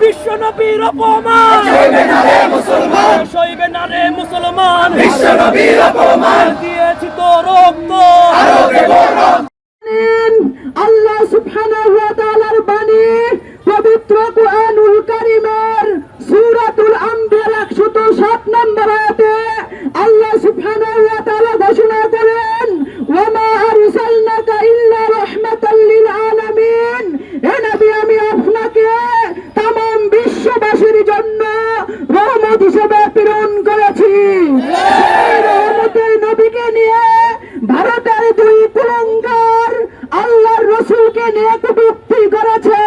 বিশ্ব নবীর অপমান সইবে না রে মুসলমান। বিশ্ব নবীর অপমান দিয়েছি তো রক্ত। আল্লাহ সুবহানাহু ওয়া তাআলার বাণী পবিত্র কুরআনুল কারীমের সূরাতুল আনবিয়ার 107 নম্বর আয়াতে আল্লাহ সুবহানাহু ওয়া তাআলা ঘোষণা করেন করেছে।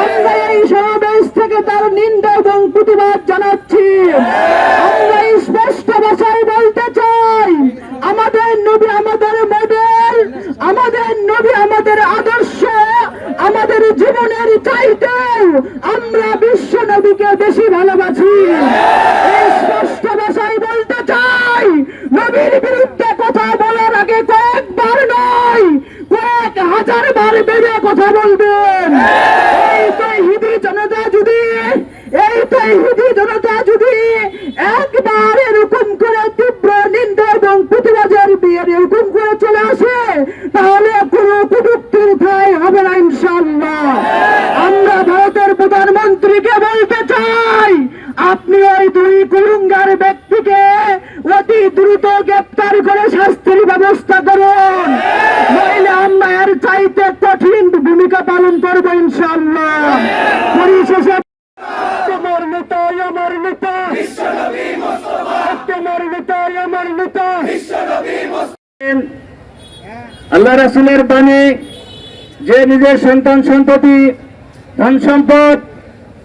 আমরা এই সমাবেশ থেকে তার নিন্দা এবং প্রতিবাদ জানাচ্ছি। আমরা স্পষ্ট ভাষায় বলতে চাই, আমাদের নবী আমাদের মডেল, আমাদের নবী আমাদের আদর্শ, আমাদের জীবনের চাইতেও আমরা বিশ্ব নবীকে বেশি ভালোবাসি এই স্পষ্ট ভাষায় বলতে চাই নবীর বিরুদ্ধে কথা বলার আগে কয়েকবার নয় হাজার বেড়ে কথা বলবেন। এই তো হিদি জনতা যদি, এই তো হিদি জনতা যদি একবার এরকম করে তীব্র নিন্দা এবং প্রতিবাদের বিয়ে এরকম করে চলে আসে, তাহলে কোনো কুটুক্তির ঠাই হবে না ইনশাল্লাহ আমরা ভারতের প্রধানমন্ত্রীকে বলতে চাই, আপনি ওই দুই কুলুঙ্গার ব্যক্তিকে করব ইনশাল্লাহ পরিশেষে আল্লাহ রাসুলের বাণী, যে নিজের সন্তান সন্ততি, ধন সম্পদ,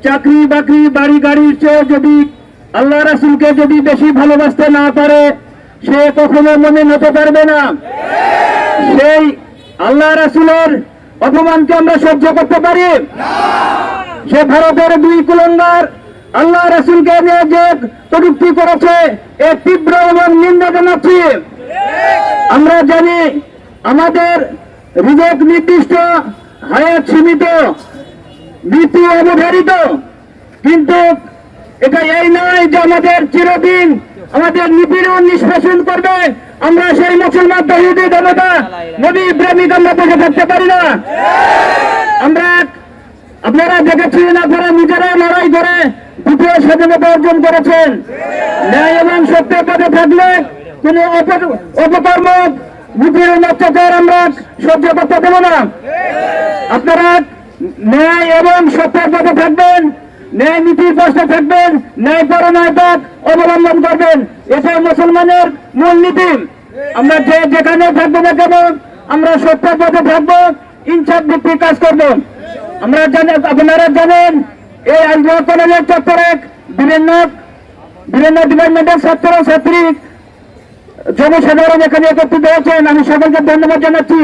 চাকরি বাকরি, বাড়ি গাড়ির চেয়ে যদি আল্লাহ রাসুলকে যদি বেশি ভালোবাসতে না পারে, সে কখনো মনে নিতে পারবে না। সেই আল্লাহ রাসুলের অপমানকে আমরা সহ্য করতে পারি? সে ভারতের দুই কুলঙ্গার আল্লাহ রাসুলকে নিয়ে যে কটুক্তি করেছে, এ তীব্র এবং নিন্দা জানাচ্ছি আমরা জানি আমাদের রিজেক নির্দিষ্ট হায়াত সীমিত মৃত্যু অবধারিত, কিন্তু এটা এই নয় যে আমাদের চিরদিন আমাদের নিপীড়ন নিষ্পেষণ করবে। আমরা সেই মুসলমান তহিদি জনতা নবী প্রেমিক আমরা বসে থাকতে পারি না। আমরা আপনারা দেখেছেন আপনারা নিজেরা লড়াই করে দ্বিতীয় স্বাধীনতা অর্জন করেছেন। ন্যায় এবং সত্যের পথে থাকলে কোন অপ- অপকর্ম নিপীড়ন অত্যাচার আমরা সহ্য করতে দেব না। আপনারা ন্যায় এবং সত্যের পথে থাকবেন, ন্যায় নীতির পাশে থাকবেন, ন্যায় করোনায় পথ অবলম্বন করবেন এটা মুসলমানের মূল নীতি আমরা যে যেখানে থাকব না কেন, আমরা সত্যের পথে থাকব, ইনসাফ ভিত্তিক কাজ করব। আমরা আপনারা জানেন, এই আজমা কলেজের চত্বরে বিভিন্ন বিভিন্ন ডিপার্টমেন্টের ছাত্র ছাত্রী জনসাধারণ এখানে একত্রিত হয়েছেন। আমি সকলকে ধন্যবাদ জানাচ্ছি।